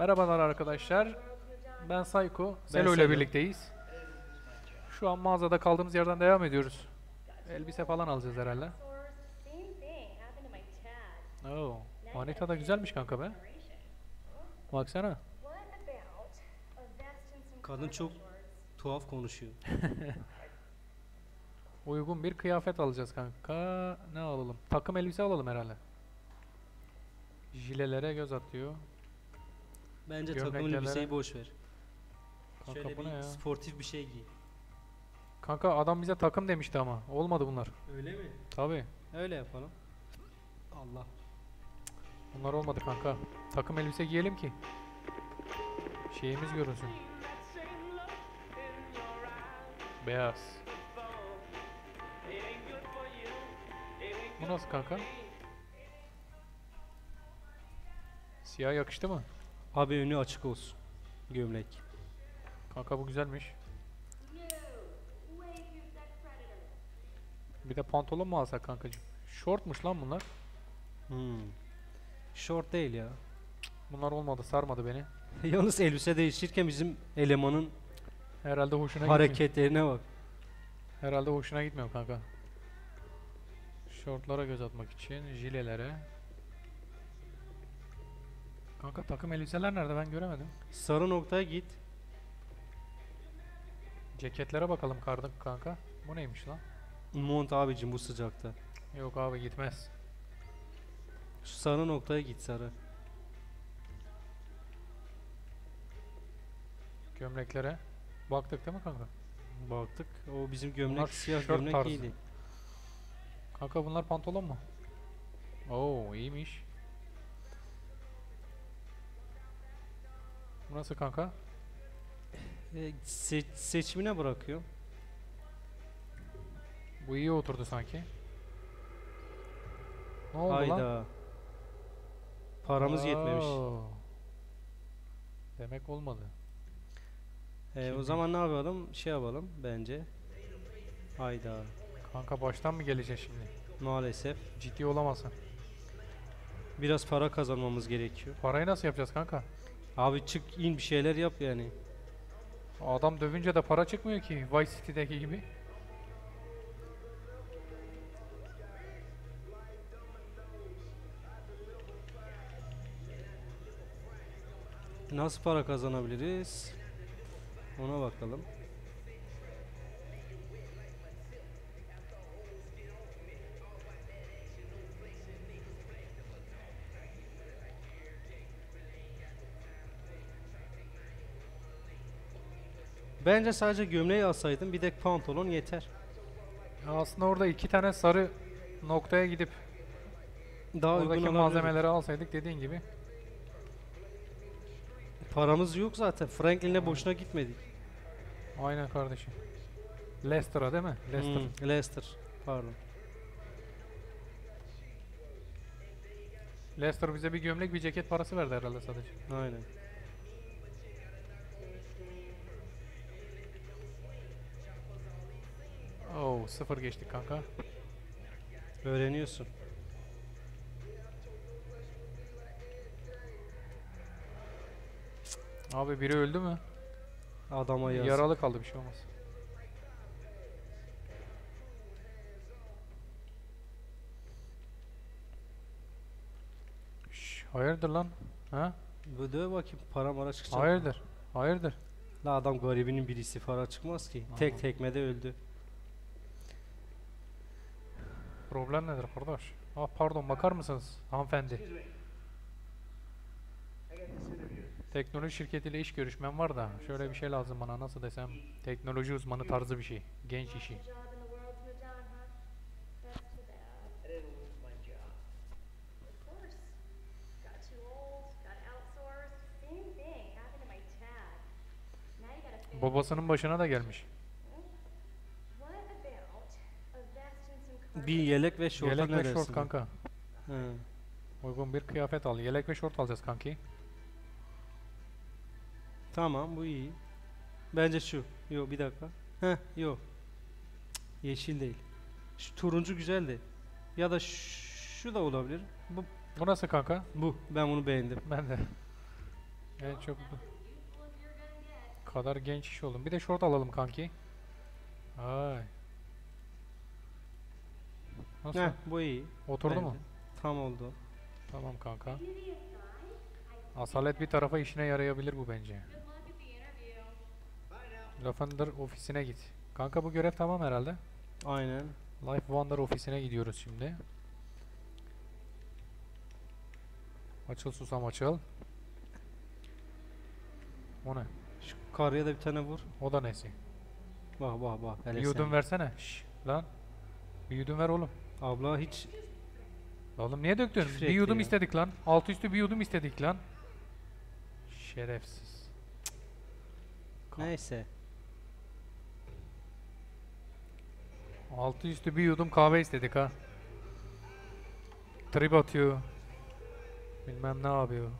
Merhabalar arkadaşlar. Ben Sayko. Selo ile birlikteyiz. Şu an mağazada kaldığımız yerden devam ediyoruz. Elbise falan alacağız herhalde. Oo, manita da güzelmiş kanka be. Baksana. Kadın çok tuhaf konuşuyor. Uygun bir kıyafet alacağız kanka. Ne alalım? Takım elbise alalım herhalde. Jilelere göz atıyor. Bence Gömlek takım yerlere- elbiseyi boş ver. Kanka Şöyle bu ne bir ya? sportif bir şey giy. Kanka adam bize takım demişti ama. Olmadı bunlar. Öyle mi? Tabi. Öyle yapalım. Allah. Bunlar olmadı kanka. Takım elbise giyelim ki. Şeyimiz görünsün. Beyaz. Bu nasıl kanka? Siyah yakıştı mı? Abi önü açık olsun. Gömlek. Kanka bu güzelmiş. Bir de pantolon mu alsak kankacığım? Shortmuş lan bunlar. Hmm. Short değil ya. Bunlar olmadı sarmadı beni. Yalnız elbise değişirken bizim elemanın Herhalde hoşuna gitmiyor. hareketlerine bak. Herhalde hoşuna gitmiyor kanka. Şortlara göz atmak için, jilelere. Kanka takım elbiseler nerede ben göremedim. Sarı noktaya git. Ceketlere bakalım kardık kanka. Bu neymiş lan? Mont abicim bu sıcakta. Yok abi gitmez. Şu sarı noktaya git sarı. Gömleklere. Baktık değil mi kanka? Baktık. O bizim gömlek Bunlar siyah gömlek tarzı. iyiydi. Kanka bunlar pantolon mu? Oo iyiymiş. Bu nasıl kanka? E, se- seçimine bırakıyor. Bu iyi oturdu sanki. Ne oldu lan? Hayda. Paramız yetmemiş. Oo. Demek olmadı. E, o Şimdi- zaman ne yapalım? Şey yapalım bence. Hayda. Kanka baştan mı geleceksin şimdi? Maalesef. Ciddi olamazsın. Biraz para kazanmamız gerekiyor. Parayı nasıl yapacağız kanka? Abi çık in bir şeyler yap yani. Adam dövünce de para çıkmıyor ki Vice City'deki gibi. Nasıl para kazanabiliriz? Ona bakalım. Bence sadece gömleği alsaydın bir de pantolon yeter. Ya aslında orada iki tane sarı noktaya gidip Daha uygun oradaki olabilir. malzemeleri alsaydık dediğin gibi. Paramız yok zaten. Franklin'e boşuna gitmedik. Aynen kardeşim. Leicester'a değil mi? Leicester. Hmm, Leicester. Pardon. Leicester bize bir gömlek bir ceket parası verdi herhalde sadece. Aynen. Oo sıfır geçtik kanka. Öğreniyorsun. Abi biri öldü mü? Adama yaz. Yaralı kaldı bir şey olmaz. Şş, hayırdır lan? Ha? Bu döv bakayım para mara çıkacak. Hayırdır? Hayırdır? La adam garibinin birisi para çıkmaz ki. Aha. Tek tekmede öldü. Problem nedir kardeş? Ah pardon bakar mısınız hanımefendi? Teknoloji şirketiyle iş görüşmem var da şöyle bir şey lazım bana nasıl desem teknoloji uzmanı tarzı bir şey. Genç işi. Babasının başına da gelmiş. What about a vest and some cargo Bir yelek ve şorta Yelek ve şort kanka. He. Uygun bir kıyafet al. Yelek ve şort alacağız kanki. Tamam bu iyi. Bence şu. Yok bir dakika. Heh yok. Cık, Yeşil değil. Şu turuncu güzeldi. Ya da şu da olabilir. Bu Bu nasıl kanka? bu. Ben bunu beğendim. Ben de. En çok bu kadar genç iş oldum. Bir de short alalım kanki. Ay. Nasıl? Heh, bu iyi. Oturdu mu? bence. Tam oldu. Tamam kanka. Asalet bir tarafa işine yarayabilir bu bence. Lavender ofisine git. Kanka bu görev tamam herhalde. Aynen. Life Wonder ofisine gidiyoruz şimdi. Açıl susam açıl. O ne? Şu karıya da bir tane vur. O da nesi? Bak bak bak. Bir yudum sen. versene. Şş, lan. Bir yudum ver oğlum. Abla hiç Oğlum niye döktün? Küfür Bir yudum ya. istedik lan. Altı üstü bir yudum istedik lan. Şerefsiz. Neyse. Altı üstü bir yudum kahve istedik ha. Trip atıyor. Bilmem ne yapıyor.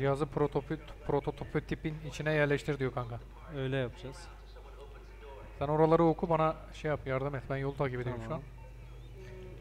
Cihazı prototip, prototipin içine yerleştir diyor kanka. Öyle yapacağız. Sen oraları oku bana şey yap yardım et. Ben yolu takip ediyorum şu an. Tamam.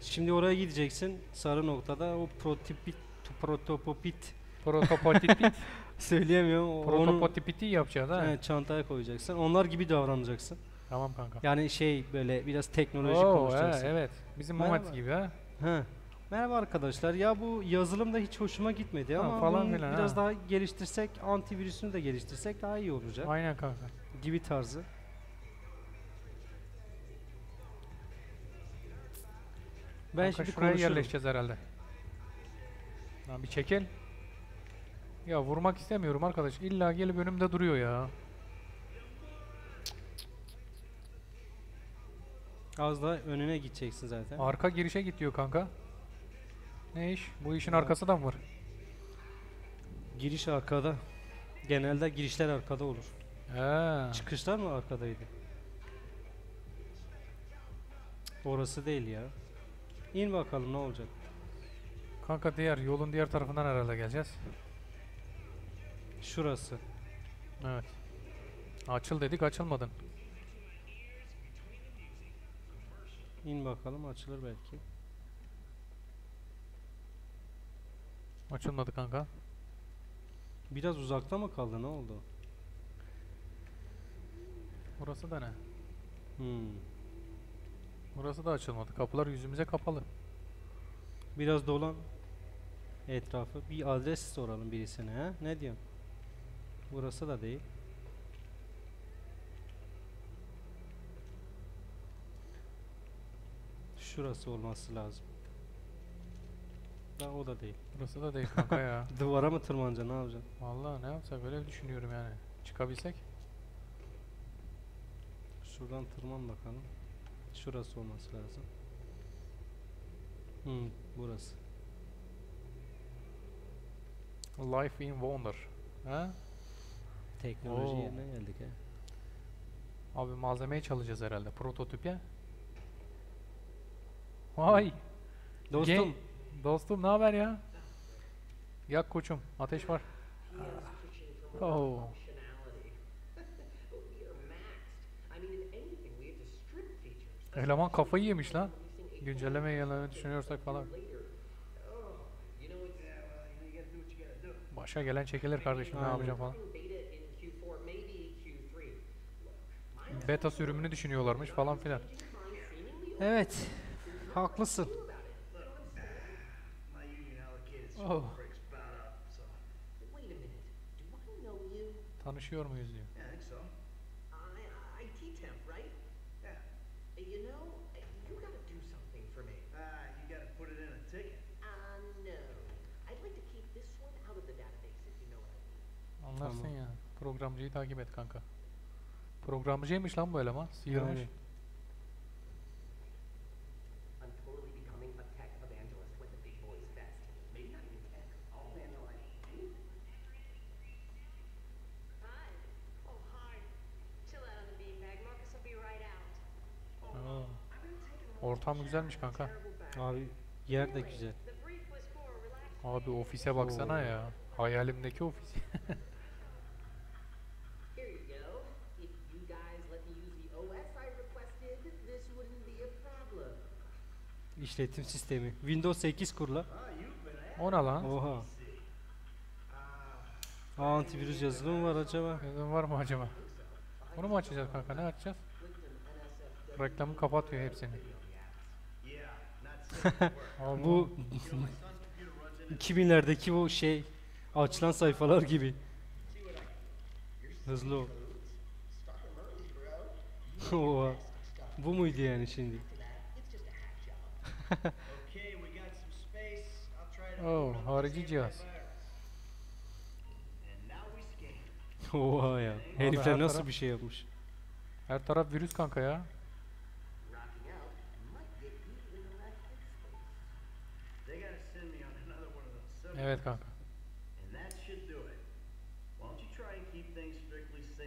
Şimdi oraya gideceksin. Sarı noktada o prototipit protopopit Prototipit, söyleyemiyorum. prototipiti yapacağız ha. evet, çantaya koyacaksın. Onlar gibi davranacaksın. Tamam kanka. Yani şey böyle biraz teknolojik Oo, he, konuşacaksın. evet. Bizim. Moment gibi ha. Ha. Merhaba arkadaşlar. Ya bu yazılım da hiç hoşuma gitmedi Ha, ama falan bunu filan, biraz ha. daha geliştirsek, antivirüsünü de geliştirsek daha iyi olacak. Aynen kanka. Gibi tarzı. Ben kanka şimdi şuraya konuşurum. yerleşeceğiz herhalde. Lan bir çekil. Ya vurmak istemiyorum arkadaş. İlla gelip önümde duruyor ya. Az daha önüne gideceksin zaten. Arka girişe git diyor kanka. Ne iş? Bu işin arkası da mı var? Giriş arkada. Genelde girişler arkada olur. He. Çıkışlar mı arkadaydı? Orası değil ya. İn bakalım ne olacak. Kanka diğer yolun diğer tarafından herhalde geleceğiz. Şurası. Evet. Açıl dedik açılmadın. İn bakalım açılır belki. Açılmadı kanka. Biraz uzakta mı kaldı ne oldu? Burası da ne? Hmm. Burası da açılmadı. Kapılar yüzümüze kapalı. Biraz dolan etrafı. Bir adres soralım birisine ha? Ne diyorsun? Burası da değil. Şurası olması lazım. Da o da değil. Burası da değil kanka ya. Duvara mı tırmanacaksın ne yapacaksın? Vallahi ne yapsak öyle düşünüyorum yani. Çıkabilsek. Şuradan tırman bakalım. Şurası olması lazım. Hmm, burası. Life in Wonder. Ha? Teknoloji Oo. yerine geldik ha. Abi malzemeyi çalacağız herhalde. Prototip ya. Vay. Dostum, Dostum ne haber ya? Yak koçum. Ateş var. Oh. Features. Eleman kafayı yemiş lan. Güncelleme yayınlamayı düşünüyorsak falan. Oh. Başa gelen çekilir kardeşim ne yapacağım falan. in beta in Q4, maybe Q3. Look, my Beta sürümünü düşünüyorlarmış falan filan. evet. Haklısın. You? Tanışıyor muyuz diyor. yeah, I think so. I, IT temp, right? Yeah. You know, you gotta do something for me. Ah, you gotta put it in a ticket. Uh, no. I'd like to keep this one out of the database, if you know what I mean. Anlarsın Tamam. ya. Programcıyı takip et kanka. Programcıymış lan bu eleman. Sıyırmış. Aynen. Güzelmiş kanka. Abi yer de güzel. Abi ofise baksana ya. Hayalimdeki ofis. İşletim sistemi. Windows 8 kurla. O ne lan? Oha. Aa, antivirüs yazılımı var acaba? Yazın var mı acaba? Bunu mu açacağız kanka? Ne açacağız? Reklamı kapatıyor hepsini. Bu 2000'lerdeki o şey açılan sayfalar gibi. Hızlı ol. Oha. Bu muydu yani şimdi? Oh, harici cihaz. Oha ya. Herifler her nasıl bir şey yapmış? Her taraf virüs kanka ya.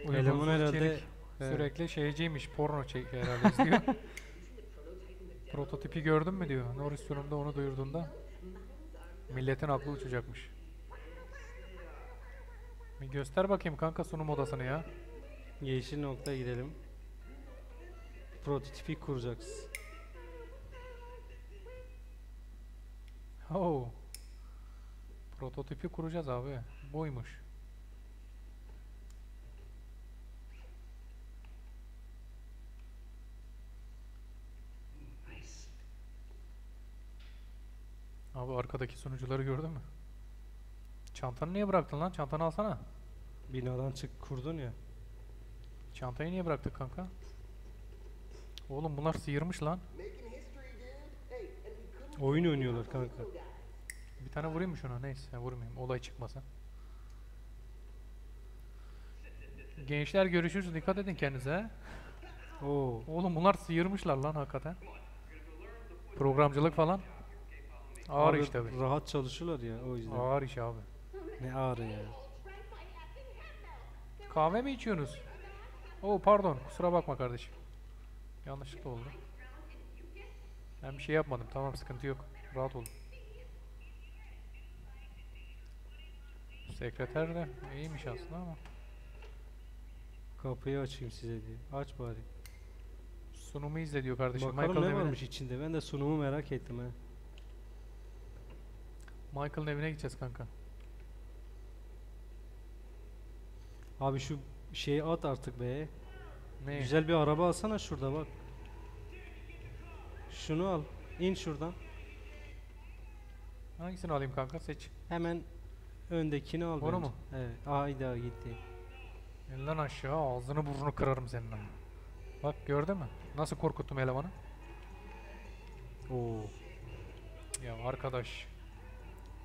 Bu eleman Uygunsuz herhalde Evet. Sürekli şeyciymiş, porno çek herhalde izliyor. Prototipi gördün mü diyor. Norris sunumda onu duyurduğunda milletin aklı uçacakmış. Bir göster bakayım kanka sunum odasını ya. yeşil nokta gidelim. Prototipi kuracaksın. Oo. Prototipi kuracağız abi. Buymuş. Nice. Abi arkadaki sunucuları gördün mü? Çantanı niye bıraktın lan? Çantanı alsana. Binadan çık kurdun ya. Çantayı niye bıraktık kanka? Oğlum bunlar sıyırmış lan. Oyun oynuyorlar kanka. Bir tane vurayım mı şuna? Neyse vurmayayım. Olay çıkmasın. Gençler görüşürüz. Dikkat edin kendinize. Oo. Oğlum bunlar sıyırmışlar lan hakikaten. Programcılık falan. Ağır Abi iş tabi. Rahat çalışıyorlar ya o yüzden. Ağır iş abi. Ne ağrı ya. Kahve mi içiyorsunuz? Oo pardon. Kusura bakma kardeşim. Yanlışlıkla oldu. Ben bir şey yapmadım. Tamam sıkıntı yok. Rahat olun. Sekreter de iyiymiş aslında ama. Kapıyı açayım size diye. Aç bari. Sunumu izle diyor kardeşim. Bakalım Michael'ın ne evine, varmış içinde. Ben de sunumu merak ettim ha. Michael'ın evine gideceğiz kanka. Abi şu şeyi at artık be. Ne? Güzel bir araba alsana şurada bak. Şunu al. İn şuradan. Hangisini alayım kanka? Seç. Hemen öndekini al Onu bence. mu? Evet. Ayda gitti. Elden aşağı ağzını burnunu kırarım senin ama. Bak gördün mü? Nasıl korkuttum elemanı? Oo. Ya arkadaş.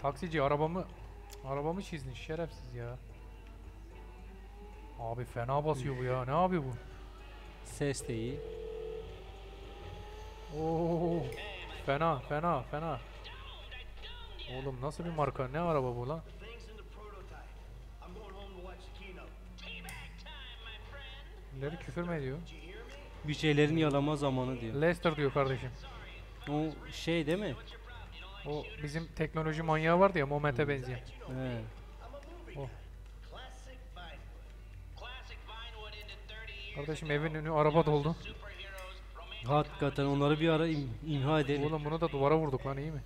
Taksici arabamı arabamı çizdin şerefsiz ya. Abi fena basıyor bu ya. Ne yapıyor bu? Ses de iyi. Oo. Fena fena fena. Oğlum nasıl bir marka? Ne araba bu lan? Birileri küfür mü ediyor? Bir şeylerin yalama zamanı diyor. Lester diyor kardeşim. O şey değil mi? O bizim teknoloji manyağı vardı ya Moment'e benzeyen. He. O. Classic Vinewood. Classic Vinewood ended 30 years Kardeşim evin önü araba doldu. Hakikaten onları bir ara im- imha edelim. Oğlum bunu da duvara vurduk lan iyi mi?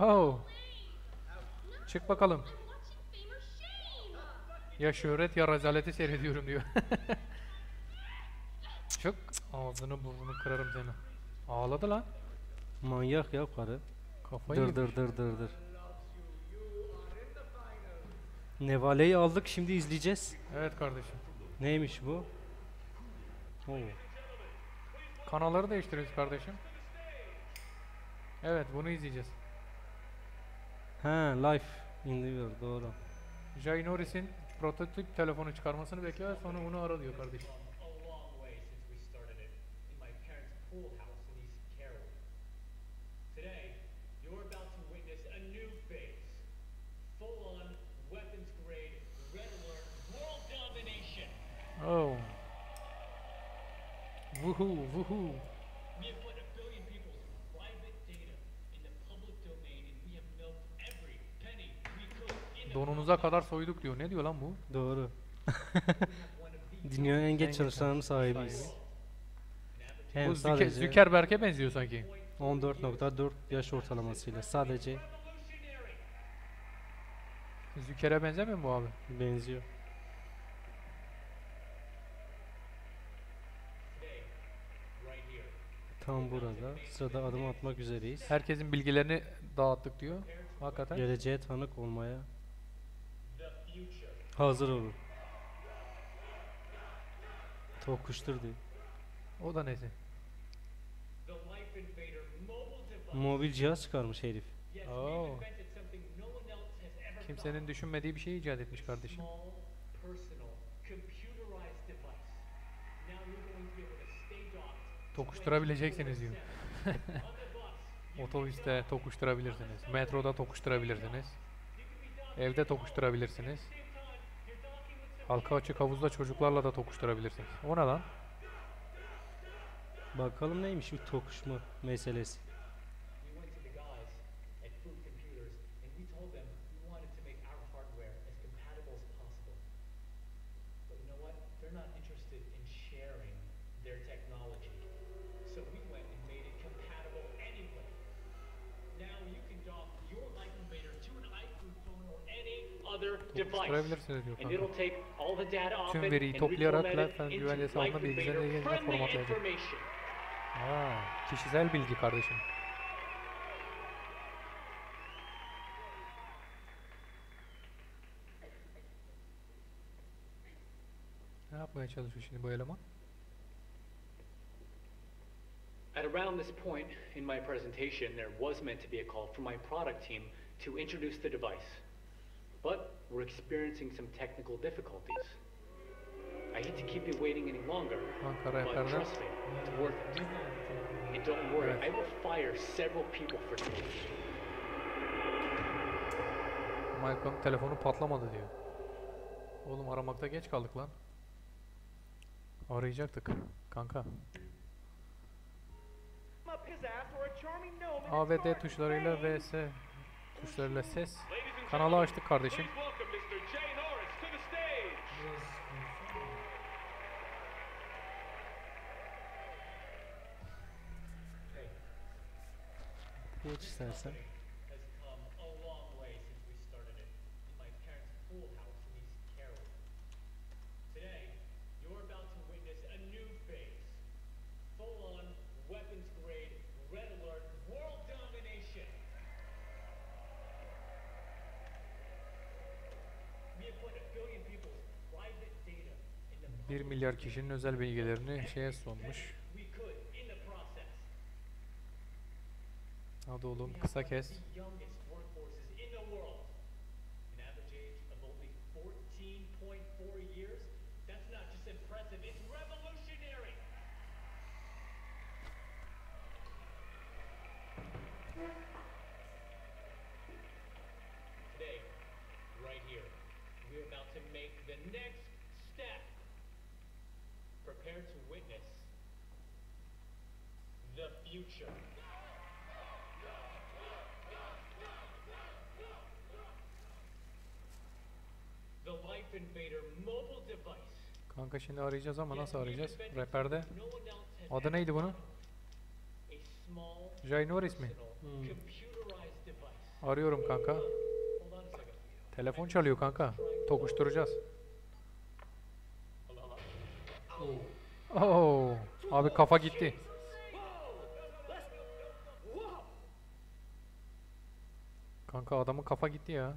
Oh. Çık bakalım. Ya şöhret ya rezaleti seyrediyorum diyor. Çık. Ağzını burnunu kırarım seni. Ağladı lan. Manyak ya karı. Kafayı Dır dır dır dır dır. Nevale'yi aldık şimdi izleyeceğiz. Evet kardeşim. Neymiş bu? Oo. Kanalları değiştiriyoruz kardeşim. Evet bunu izleyeceğiz. Ha life in the world doğru. Jay Norris'in prototip telefonu çıkarmasını bekliyor sonra onu ara diyor kardeşim. a long way domuza kadar soyduk diyor. Ne diyor lan bu? Doğru. Dünyanın en geç çalışanın sahibiyiz. Hem bu Züke, sadece Zuckerberg'e benziyor sanki. 14.4 yaş ortalamasıyla sadece Züker'e benzemiyor mu bu abi? benziyor. Tam burada sırada adım atmak üzereyiz. Herkesin bilgilerini dağıttık diyor. Hakikaten. Geleceğe tanık olmaya hazır olun. Tokuştur diyor. O da neyse. Mobil cihaz çıkarmış herif. Ever Kimsenin düşünmediği bir şey icat etmiş kardeşim. Tokuşturabileceksiniz diyor. Otobüste tokuşturabilirsiniz. Metroda tokuşturabilirsiniz. Evde tokuşturabilirsiniz. Halka açık havuzda çocuklarla da tokuşturabilirsiniz. O ne lan? Bakalım neymiş bu tokuşma meselesi. Data off Tüm veriyi toplayarak Lifetime güvence Invader yeniden friendly formatlayacak. Aa, kişisel bilgi kardeşim. Ne yapmaya çalışıyor şimdi bu eleman? At around this point in my presentation, there was meant to be a call from my product team to introduce the device. But we're experiencing some technical difficulties. I hate to keep you waiting any longer, Ankara but Efendim. trust me, it's worth it. And don't worry, I will fire several people for this. Michael'ın telefonu patlamadı diyor. Oğlum aramakta geç kaldık lan. Arayacaktık kanka. A ve D tuşlarıyla V, S tuşlarıyla ses. Kanalı açtık kardeşim. Geç istersen. 1 milyar kişinin özel bilgilerini şeye sunmuş. Hadi oğlum kısa kes. Future. The Life Invader mobile device. Kanka şimdi arayacağız ama nasıl arayacağız? has Adı neydi bunun? Norris mi? device. Arıyorum kanka. Telefon çalıyor kanka. Tokuşturacağız. Oo, abi kafa gitti. Kanka adamın kafa gitti ya.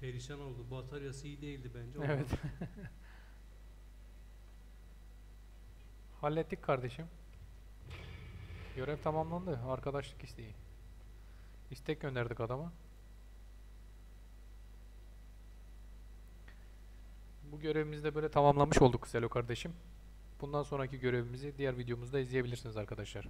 Perişan oldu. Bataryası iyi değildi bence. Evet. Hallettik kardeşim. Görev tamamlandı. Arkadaşlık isteği. İstek gönderdik adama. Bu görevimizi de böyle tamamlamış olduk Selo kardeşim. Bundan sonraki görevimizi diğer videomuzda izleyebilirsiniz arkadaşlar.